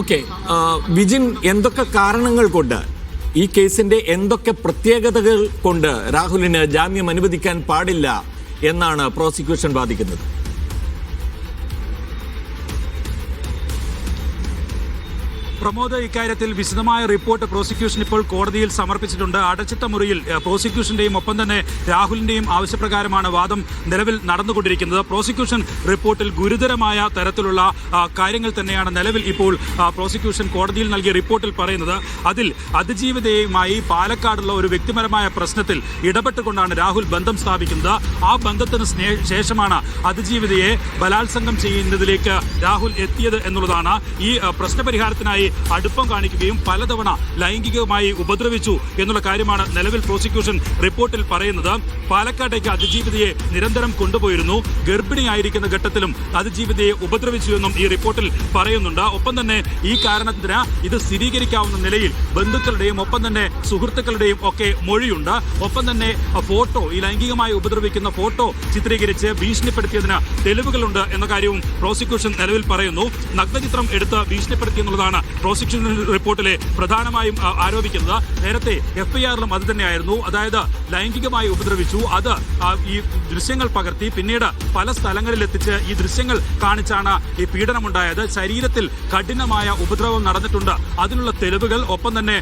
Okay Vijin എന്തൊക്കെ കാരണങ്ങൾ കൊണ്ട് ഈ കേസിന്റെ എന്തൊക്കെ പ്രത്യേകതകൾ കൊണ്ട് രാഹുലിന് ജാമ്യം അനുവദിക്കാൻ പാടില്ല എന്നാണ് പ്രോസിക്യൂഷൻ വാദിക്കുന്നത്? പ്രമോദ് ഇക്കാര്യത്തിൽ വിശദമായ റിപ്പോർട്ട് പ്രോസിക്യൂഷൻ ഇപ്പോൾ കോടതിയിൽ സമർപ്പിച്ചിട്ടുണ്ട്. അടച്ചിട്ട മുറിയിൽ പ്രോസിക്യൂഷന്റെയും ഒപ്പം തന്നെ രാഹുലിന്റെയും ആവശ്യപ്രകാരമാണ് വാദം നിലവിൽ നടന്നുകൊണ്ടിരിക്കുന്നത്. പ്രോസിക്യൂഷൻ റിപ്പോർട്ടിൽ ഗുരുതരമായ തരത്തിലുള്ള കാര്യങ്ങൾ തന്നെയാണ് നിലവിൽ ഇപ്പോൾ പ്രോസിക്യൂഷൻ കോടതിയിൽ നൽകിയ റിപ്പോർട്ടിൽ പറയുന്നത്. അതിൽ അതിജീവിതയുമായി പാലക്കാടുള്ള ഒരു വ്യക്തിപരമായ പ്രശ്നത്തിൽ ഇടപെട്ടുകൊണ്ടാണ് രാഹുൽ ബന്ധം സ്ഥാപിക്കുന്നത്. ആ ബന്ധത്തിന് ശേഷമാണ് അതിജീവിതയെ ബലാത്സംഗം ചെയ്യുന്നതിലേക്ക് രാഹുൽ എത്തിയത് എന്നുള്ളതാണ് ഈ പ്രശ്നപരിഹാരത്തിനായി അടുപ്പം കാണിക്കുകയും പലതവണ ലൈംഗികമായി ഉപദ്രവിച്ചു എന്നുള്ള കാര്യമാണ് നിലവിൽ പ്രോസിക്യൂഷൻ റിപ്പോർട്ടിൽ പറയുന്നത്. പാലക്കാട്ടേക്ക് അതിജീവിതയെ നിരന്തരം കൊണ്ടുപോയിരുന്നു. ഗർഭിണിയായിരിക്കുന്ന ഘട്ടത്തിലും അതിജീവിതയെ ഉപദ്രവിച്ചു എന്നും ഈ റിപ്പോർട്ടിൽ പറയുന്നുണ്ട്. ഒപ്പം തന്നെ ഈ കാരണത്തിന് ഇത് സ്ഥിരീകരിക്കാവുന്ന നിലയിൽ ബന്ധുക്കളുടെയും ഒപ്പം തന്നെ സുഹൃത്തുക്കളുടെയും ഒക്കെ മൊഴിയുണ്ട്. ഒപ്പം തന്നെ ഫോട്ടോ ഈ ലൈംഗികമായി ഉപദ്രവിക്കുന്ന ഫോട്ടോ ചിത്രീകരിച്ച് ഭീഷണിപ്പെടുത്തിയതിന് തെളിവുകളുണ്ട് എന്ന കാര്യവും പ്രോസിക്യൂഷൻ നിലവിൽ പറയുന്നു. നഗ്നചിത്രം എടുത്ത് ഭീഷണിപ്പെടുത്തി എന്നുള്ളതാണ് പ്രോസിക്യൂഷൻ റിപ്പോർട്ടിലെ പ്രധാനമായും ആരോപിക്കുന്നത് നേരത്തെ എഫ് ഐ ആറിലും അത് തന്നെയായിരുന്നു. അതായത് ലൈംഗികമായി ഉപദ്രവിച്ചു. അത് ഈ ദൃശ്യങ്ങൾ പകർത്തി പിന്നീട് പല സ്ഥലങ്ങളിൽ എത്തിച്ച് ഈ ദൃശ്യങ്ങൾ കാണിച്ചാണ് ഈ പീഡനമുണ്ടായത്. ശരീരത്തിൽ കഠിനമായ ഉപദ്രവം നടന്നിട്ടുണ്ട്. അതിനുള്ള തെളിവുകൾ ഒപ്പം തന്നെ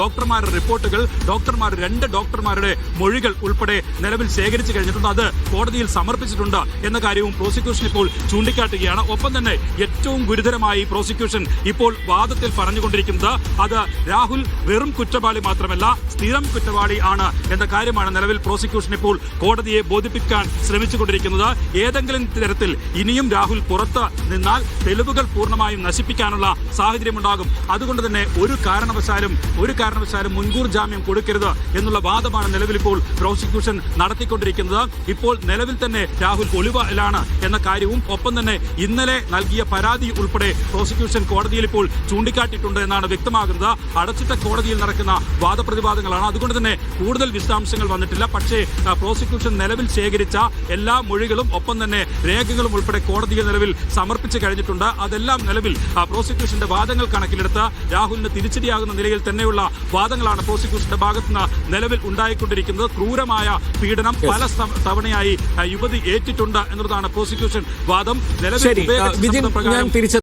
ഡോക്ടർമാരുടെ റിപ്പോർട്ടുകൾ ഡോക്ടർമാർ രണ്ട് ഡോക്ടർമാരുടെ മൊഴികൾ ഉൾപ്പെടെ നിലവിൽ ശേഖരിച്ചു കഴിഞ്ഞിട്ടുണ്ട്. അത് കോടതിയിൽ സമർപ്പിച്ചിട്ടുണ്ട് എന്ന കാര്യവും പ്രോസിക്യൂഷൻ ഇപ്പോൾ ചൂണ്ടിക്കാട്ടുകയാണ്. ഒപ്പം തന്നെ ഏറ്റവും ഗുരുതരമായി പ്രോസിക്യൂഷൻ ഇപ്പോൾ വാദത്തിൽ പറഞ്ഞുകൊണ്ടിരിക്കുന്നത് അത് രാഹുൽ വെറും കുറ്റവാളി മാത്രമല്ല സ്ഥിരം കുറ്റവാളി ആണ് എന്ന കാര്യമാണ് നിലവിൽ പ്രോസിക്യൂഷൻ ഇപ്പോൾ കോടതിയെ ബോധിപ്പിക്കാൻ ശ്രമിച്ചുകൊണ്ടിരിക്കുന്നത്. ഏതെങ്കിലും തരത്തിൽ ഇനിയും രാഹുൽ പുറത്ത് നിന്നാൽ തെളിവുകൾ പൂർണമായും നശിപ്പിക്കാനുള്ള സാഹചര്യമുണ്ടാകും. അതുകൊണ്ട് തന്നെ ഒരു കാരണവശാലും ഒരു കാരണവശാലും മുൻകൂർ ജാമ്യം കൊടുക്കരുത് എന്നുള്ള വാദമാണ് നിലവിൽ ഇപ്പോൾ പ്രോസിക്യൂഷൻ നടത്തിക്കൊണ്ടിരിക്കുന്നത്. ഇപ്പോൾ നിലവിൽ തന്നെ രാഹുൽ ഒളിവിലാണ് എന്ന കാര്യവും ഒപ്പം തന്നെ ഇന്നലെ നൽകിയ പരാതി ഉൾപ്പെടെ പ്രോസിക്യൂഷൻ കോടതിയിൽ ഇപ്പോൾ ചൂണ്ടിക്കാട്ടിയിട്ടുണ്ട് എന്നാണ് വ്യക്തമാകുന്നത്. അടച്ചിട്ട കോടതിയിൽ നടക്കുന്ന വാദപ്രതിവാദങ്ങളാണ്. അതുകൊണ്ട് തന്നെ കൂടുതൽ വിശദാംശങ്ങൾ വന്നിട്ടില്ല. പക്ഷേ പ്രോസിക്യൂഷൻ നിലവിൽ ശേഖരിച്ച എല്ലാ മൊഴികളും ഒപ്പം തന്നെ രേഖകളും ഉൾപ്പെടെ കോടതിയിൽ നിലവിൽ സമർപ്പിച്ചു കഴിഞ്ഞിട്ടുണ്ട്. അതെല്ലാം നിലവിൽ പ്രോസിക്യൂഷന്റെ വാദങ്ങൾ കണക്കിലെടുത്ത് രാഹുലിന് തിരിച്ചടിയാകുന്ന നിലയിൽ തന്നെയുള്ള വാദങ്ങളാണ് പ്രോസിക്യൂഷന്റെ ഭാഗത്തുനിന്ന് നിലവിൽ ഉണ്ടായിക്കൊണ്ടിരിക്കുന്നത്. ക്രൂരമായ പീഡനം പല തവണയായി യുവതി ഏറ്റിട്ടുണ്ട് എന്നുള്ളതാണ് പ്രോസിക്യൂഷൻ വാദം. നിലവിൽ ഞാൻ തിരിച്ചെത്താം